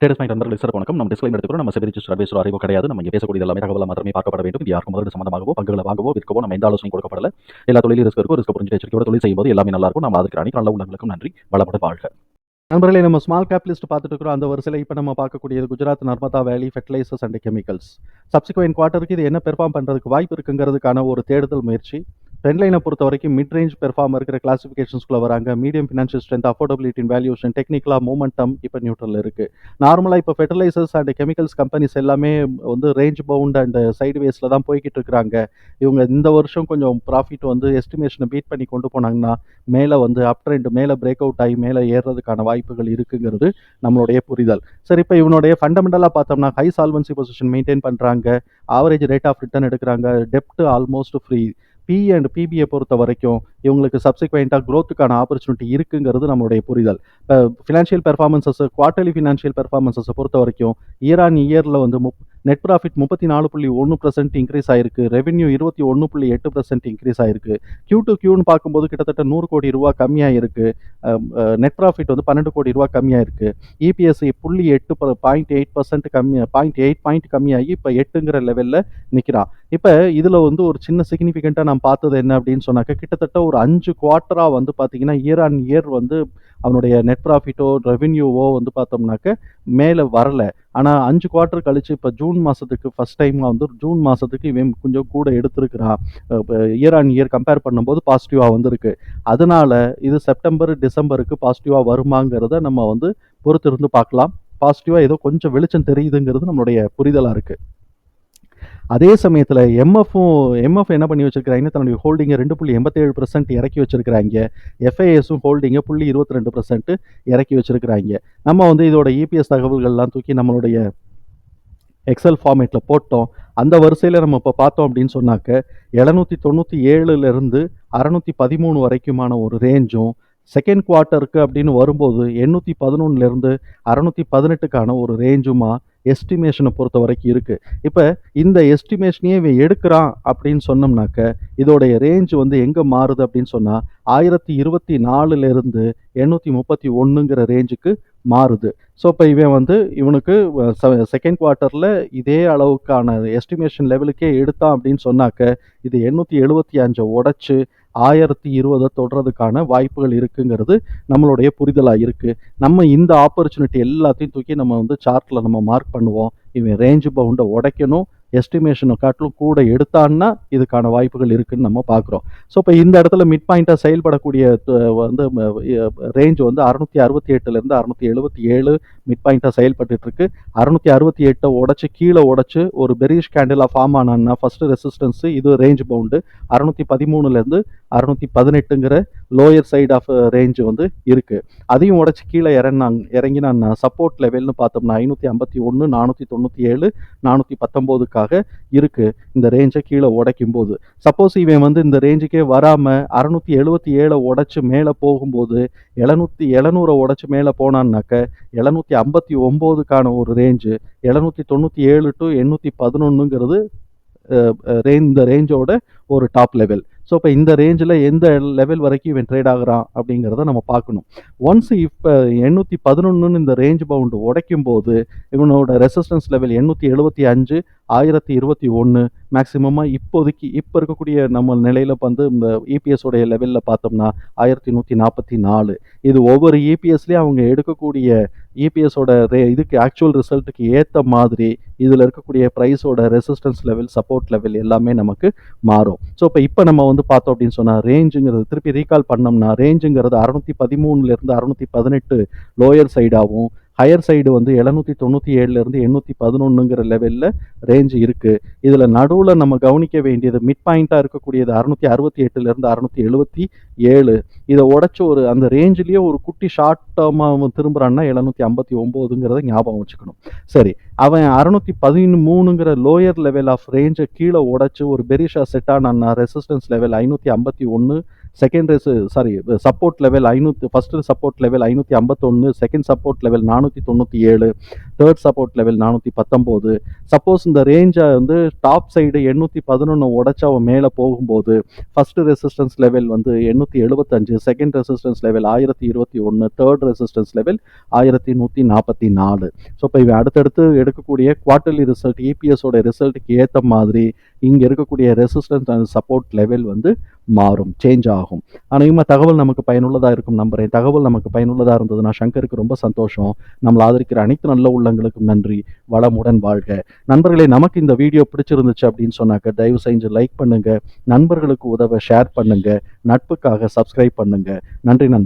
டேட்டஸ் point நண்பர்கள் sir வணக்கம். நம்ம டிஸ்கிளைம் எடுத்துக்கிறோம் நம்ம செபி ரிஜிஸ்டர் அட்வைசர் அறிவோ கிடையாது. நம்ம இங்கே பேசக்கூடிய எல்லாமே தகவல் மாத்திரமே பார்க்கப்பட வேண்டும். இது யாருக்கும் முதலீடு சம்பந்தமாகவோ பங்குகளை வாங்கவோ விற்கவோ நம்ம எந்த ஆலோசனை கொடுக்கப்படல. எல்லா தொழிலும் ரிஸ்க் இருக்கும் ரிஸ்க் புரிஞ்சு எச்சரிக்கையோட தொழில் செய்யும்போது எல்லாமே நல்லா இருக்கும். நம்ம அதுக்கு அனைத்து நல்ல உள்ளங்களுக்கும் நன்றி. வளப்பட வாழ்க. நண்பர்களே நம்ம ஸ்மால் கேப் லிஸ்ட் பார்த்துட்டு இருக்கிறோம் அந்த வரிசையில் இப்போ நம்ம பார்க்கக்கூடியது Gujarat Narmada valley fertilizers and chemicals subsequent குவார்ட்டருக்கு இது என்ன பெர்ஃபார்ம் பண்ணுறதுக்கு வாய்ப்பு இருக்குங்கிறதுக்கான ஒரு தேடுதல் முயற்சி. ட்ரெண்ட் லைனை பொறுத்த வரைக்கும் மிட் ரேஞ்ச் பெர்ஃபார்ம் இருக்கிற கிளாசிஃபிகேஷன்ஸ்குள்ளே வராங்க மீடியம் ஃபினான்ஷியல் ஸ்ட்ரென்த் அஃபோர்டபிலிட்டின் வேல்யூஷன் டெக்னிக்கலாக மூமெண்டம் இப்போ நியூட்ரல் இருக்குது நார்மலாக இப்போ ஃபெர்டிலைசர்ஸ் அண்ட் கெமிக்கல்ஸ் கம்பெனிஸ் எல்லாமே வந்து ரேஞ்ச் பவுண்ட் அண்ட் சைடு வேஸில் தான் போய்கிட்டு இருக்கிறாங்க. இவங்க இந்த வருஷம் கொஞ்சம் ப்ராஃபிட் வந்து எஸ்டிமேஷனை பீட் பண்ணி கொண்டு போனாங்கன்னா மேலே வந்து அப் ட்ரெண்ட் மேலே பிரேக் அவுட் ஆகி மேலே ஏறுறதுக்கான வாய்ப்புகள் இருக்குங்கிறது நம்மளுடைய புரிதல். சரி இப்போ இவனுடைய ஃபண்டமெண்டலாக பார்த்தோம்னா ஹை சால்வன்சி பொசிஷன் மெயின்டைன் பண்ணுறாங்க ஆவரேஜ் ரேட் ஆஃப் ரிட்டர்ன் எடுக்கிறாங்க. டெப்ட் ஆல்மோஸ்ட் ஃப்ரீ பி அண்ட் பிபியை பொறுத்த வரைக்கும் இவங்களுக்கு சப்சிக்வெண்ட்டாக க்ரோத்துக்கான ஆப்பர்ச்சுனிட்டி இருக்குங்கிறது நம்மளுடைய புரிதல். இப்போ ஃபினான்ஷியல் பெர்ஃபார்மன்சஸ் குவார்ட்டர்லி ஃபினான்ஷியல் பெர்ஃபார்மன்சஸை பொறுத்த வரைக்கும் இயர் ஆன் இயரில் வந்து முப் நெட் ப்ராஃபிட் முப்பத்தி நாலு புள்ளி ஒன்று பர்சன்ட் இன்க்ரீஸ் ஆயிருக்கு. ரெவென்யூ இருபத்தி ஒன்று புள்ளி எட்டு பர்சன்ட் இன்க்ரீஸ் ஆயிருக்கு. கியூ டு கியூன்னு பார்க்கும்போது கிட்டத்தட்ட நூறு கோடி ரூபா கம்மியாக இருக்கு நெட் ப்ராஃபிட் வந்து பன்னெண்டு கோடி ரூபா கம்மியாக இருக்கு இபிஎஸ் புள்ளி எட்டு பாயிண்ட் எயிட் பர்சன்ட் கம்மி பாயிண்ட் எயிட் பாயிண்ட் கம்மியாகி இப்போ எட்டுங்கிற லெவலில் நிற்கிறான் இப்போ இதில் வந்து ஒரு சின்ன சிக்னிஃபிகண்ட்டாக நான் பார்த்தது என்ன அப்படின்னு சொன்னாக்க கிட்டத்தட்ட ஒரு அஞ்சு குவார்ட்டராக வந்து பார்த்தீங்கன்னா இயர் ஆன் இயர் வந்து அவனுடைய நெட் ப்ராஃபிட்டோ ரெவென்யூவோ வந்து பார்த்தோம்னாக்க மேலே வரல. ஆனால் அஞ்சு குவார்ட்டர் கழிச்சு இப்போ ஜூன் மாதத்துக்கு ஃபஸ்ட் டைமாக வந்து ஜூன் மாதத்துக்கு இவன் கொஞ்சம் கூட எடுத்திருக்கிறான் இயர் ஆன் இயர் கம்பேர் பண்ணும்போது பாசிட்டிவாக வந்திருக்கு. அதனால இது செப்டம்பர் டிசம்பருக்கு பாசிட்டிவாக வருமாங்கிறத நம்ம வந்து பொறுத்திருந்து பார்க்கலாம். பாசிட்டிவாக ஏதோ கொஞ்சம் வெளிச்சம் தெரியுதுங்கிறது நம்மளுடைய புரிதலாக இருக்குது அதே சமயத்தில் எம்எஃப்பும் எம்எஃப் என்ன பண்ணி வச்சிருக்கிறாங்க? தன்னுடைய ஹோல்டிங்கை ரெண்டு புள்ளி எண்பத்தேழு பர்சன்ட் இறக்கி வச்சிருக்கிறாங்க. எஃப்ஐஎஸும் ஹோல்டிங்கை புள்ளி இருபத்தி ரெண்டு பர்சன்ட் இறக்கி வச்சிருக்கிறாங்க. நம்ம வந்து இதோட இபிஎஸ் தகவல்கள்லாம் தூக்கி நம்மளுடைய எக்ஸல் ஃபார்மேட்டில் போட்டோம். அந்த வரிசையில் நம்ம இப்போ பார்த்தோம் அப்படின்னு சொன்னாக்க எழுநூற்றி தொண்ணூற்றி ஏழுலேருந்து அறநூற்றி பதிமூணு வரைக்குமான ஒரு ரேஞ்சும் செகண்ட் குவார்ட்டருக்கு அப்படின்னு வரும்போது எண்ணூற்றி பதினொன்றுலேருந்து அறநூற்றி பதினெட்டுக்கான ஒரு ரேஞ்சுமாக எஸ்டிமேஷனை பொறுத்த வரைக்கும் இருக்குது இப்போ இந்த எஸ்டிமேஷனையே இவன் எடுக்கிறான் அப்படின்னு சொன்னோம்னாக்க இதோடைய ரேஞ்ச் வந்து எங்கே மாறுது அப்படின்னு சொன்னால் ஆயிரத்தி இருபத்தி நாலுலேருந்து எண்ணூற்றி முப்பத்தி ஒன்றுங்கிற ரேஞ்சுக்கு மாறுது. ஸோ இப்போ இவன் வந்து இவனுக்கு செகண்ட் குவார்ட்டரில் இதே அளவுக்கான எஸ்டிமேஷன் லெவலுக்கே எடுத்தான் அப்படின்னு சொன்னாக்க இது எண்ணூற்றி எழுபத்தி அஞ்சை உடச்சி ஆயிரத்தி இருபதை தொடுறதுக்கான வாய்ப்புகள் இருக்குங்கிறது நம்மளுடைய புரிதலாக இருக்குது நம்ம இந்த ஆப்பர்ச்சுனிட்டி எல்லாத்தையும் தூக்கி நம்ம வந்து சார்ட்டில் நம்ம மார்க் பண்ணுவோம். இவன் ரேஞ்சு பவுண்டை உடைக்கணும் எஸ்டிமேஷனை காட்டிலும் கூட எடுத்தான்னா இதுக்கான வாய்ப்புகள் இருக்குன்னு நம்ம பார்க்குறோம். ஸோ இப்போ இந்த இடத்துல மிட் பாயிண்ட்டாக செயல்படக்கூடிய வந்து ரேஞ்ச் வந்து அறுநூத்தி அறுபத்தி எட்டுலேருந்து அறுநூத்தி எழுபத்தி ஏழு மிட் பாயிண்ட்டாக செயல்பட்டு இருக்கு அறுநூத்தி அறுபத்தி எட்டை உடச்சி கீழே உடச்சி ஒரு பெரிஷ் கேண்டிலாக ஃபார்ம் ஆனான்னா ஃபர்ஸ்ட் ரெசிஸ்டன்ஸு இது ரேஞ்ச் பவுண்டு அறுநூத்தி பதிமூணுலேருந்து அறுநூற்றி பதினெட்டுங்கிற லோயர் சைடு ஆஃப் ரேஞ்சு வந்து இருக்குது அதையும் உடச்சி கீழே இறங்கினாங்க நான் சப்போர்ட் லெவல்னு பார்த்தோம்னா ஐநூற்றி ஐம்பத்தி ஒன்று நானூற்றி தொண்ணூற்றி ஏழு நானூற்றி பத்தொம்போதுக்காக இருக்குது இந்த ரேஞ்சை கீழே உடைக்கும் போது சப்போஸ் இவன் வந்து இந்த ரேஞ்சுக்கே வராமல் அறநூற்றி எழுபத்தி ஏழை உடச்சி மேலே போகும்போது எழுநூற்றி எழுநூறை உடச்சி மேலே போனான்னாக்க எழுநூற்றி ஐம்பத்தி ஒம்போதுக்கான ஒரு ரேஞ்சு எழுநூற்றி தொண்ணூற்றி ஏழு டு எண்ணூற்றி பதினொன்றுங்கிறது ரேஞ்ச் uh, uh, இந்த ரேஞ்சோட ஒரு டாப் லெவல் ஸோ இப்போ இந்த ரேஞ்சில் எந்த லெவல் வரைக்கும் இவன் ட்ரேட் ஆகுறான் அப்படிங்கிறத நம்ம பார்க்கணும். ஒன்ஸ் இப்போ எண்ணூற்றி பதினொன்றுன்னு இந்த ரேஞ்ச் பவுண்டு உடைக்கும் போது இவனோட ரெசிஸ்டன்ஸ் லெவல் எண்ணூற்றி எழுபத்தி அஞ்சு ஆயிரத்தி இருபத்தி ஒன்று மேக்ஸிமமாக இப்போதைக்கு இப்போ இருக்கக்கூடிய நம்ம நிலையில் வந்து இந்த இபிஎஸோடைய லெவலில் பார்த்தோம்னா ஆயிரத்தி நூற்றி நாற்பத்தி நாலு. இது ஒவ்வொரு இபிஎஸ்லேயும் அவங்க எடுக்கக்கூடிய இபிஎஸோட ரே இதுக்கு ஆக்சுவல் ரிசல்ட்டுக்கு ஏற்ற மாதிரி இதில் இருக்கக்கூடிய ப்ரைஸோட ரெசிஸ்டன்ஸ் லெவல் சப்போர்ட் லெவல் எல்லாமே நமக்கு மாறும். ஸோ இப்போ இப்போ நம்ம வந்து பார்த்தோம் அப்படின்னு சொன்னால் ரேஞ்சுங்கிறது திருப்பி ரீகால் பண்ணோம்னா ரேஞ்சுங்கிறது அறுநூத்தி பதிமூணுலேருந்து அறுநூத்தி பதினெட்டு லோயர் சைடாகவும் ஹையர் சைடு வந்து எழுநூற்றி தொண்ணூற்றி ஏழுலேருந்து எண்ணூற்றி பதினொன்றுங்கிற லெவலில் ரேஞ்ச் இருக்குது இதில் நடுவில் நம்ம கவனிக்க வேண்டியது மிட் பாயிண்ட்டாக இருக்கக்கூடியது அறுநூற்றி அறுபத்தி எட்டுலேருந்து அறுநூற்றி எழுபத்தி ஏழு. இதை உடச்சி ஒரு அந்த ரேஞ்சிலேயே ஒரு குட்டி ஷார்ட் டேர்மாக திரும்புகிறான்னா எழுநூற்றி ஐம்பத்தி ஒம்போதுங்கிறத ஞாபகம் வச்சுக்கணும். சரி அவன் அறுநூற்றி பதிமூணுங்கிற லோயர் லெவல் ஆஃப் ரேஞ்சை கீழே உடச்சி ஒரு பெரிஷா செட் ரெசிஸ்டன்ஸ் லெவல் ஐநூற்றி ஐம்பத்தி ஒன்று second race sorry support level ஐநூற்றி ஃபஸ்ட்டு சப்போர்ட் லெவல் ஐநூற்றி ஐம்பத்தொன்று செகண்ட் சப்போர்ட் லெவல் நானூற்றி தொண்ணூற்றி ஏழு தேர்ட் சப்போர்ட் லெவல் நானூற்றி பத்தொம்போது. சப்போஸ் இந்த ரேஞ்சை வந்து டாப் சைடு எண்ணூற்றி பதினொன்று உடச்சா அவன் மேலே போகும்போது ஃபஸ்ட்டு ரெசிஸ்டன்ஸ் லெவல் வந்து எண்ணூற்றி எழுபத்தஞ்சு செகண்ட் ரெசிஸ்டன்ஸ் லெவல் ஆயிரத்தி இருபத்தி ஒன்று தேர்ட் ரெசிஸ்டன்ஸ் லெவல் ஆயிரத்தி நூற்றி நாற்பத்தி நாலு. ஸோ இப்போ இவன் அடுத்தடுத்து எடுக்கக்கூடிய குவார்டர்லி ரிசல்ட் இபிஎஸோட ரிசல்ட்டுக்கு ஏற்ற மாதிரி இங்கே இருக்கக்கூடிய ரெசிஸ்டன்ஸ் அண்ட் சப்போர்ட் லெவல் வந்து மாறும் சேஞ்ச் ஆகும். அநேகமாக தகவல் நமக்கு பயனுள்ளதாக இருக்கும் நம்புறேன். தகவல் நமக்கு பயனுள்ளதாக இருந்ததுன்னா சங்கருக்கு ரொம்ப சந்தோஷம். நம்மளை ஆதரிக்கிற அனைத்து நல்ல உள்ள உள்ளங்களுக்கும் நன்றி. வளமுடன் வாழ்க. நண்பர்களே நமக்கு இந்த வீடியோ பிடிச்சிருந்துச்சு அப்படின்னு சொன்னாக்க தயவு செஞ்சு லைக் பண்ணுங்க. நண்பர்களுக்கு உதவ ஷேர் பண்ணுங்க. நட்புக்காக சப்ஸ்கிரைப் பண்ணுங்க. நன்றி நண்பர்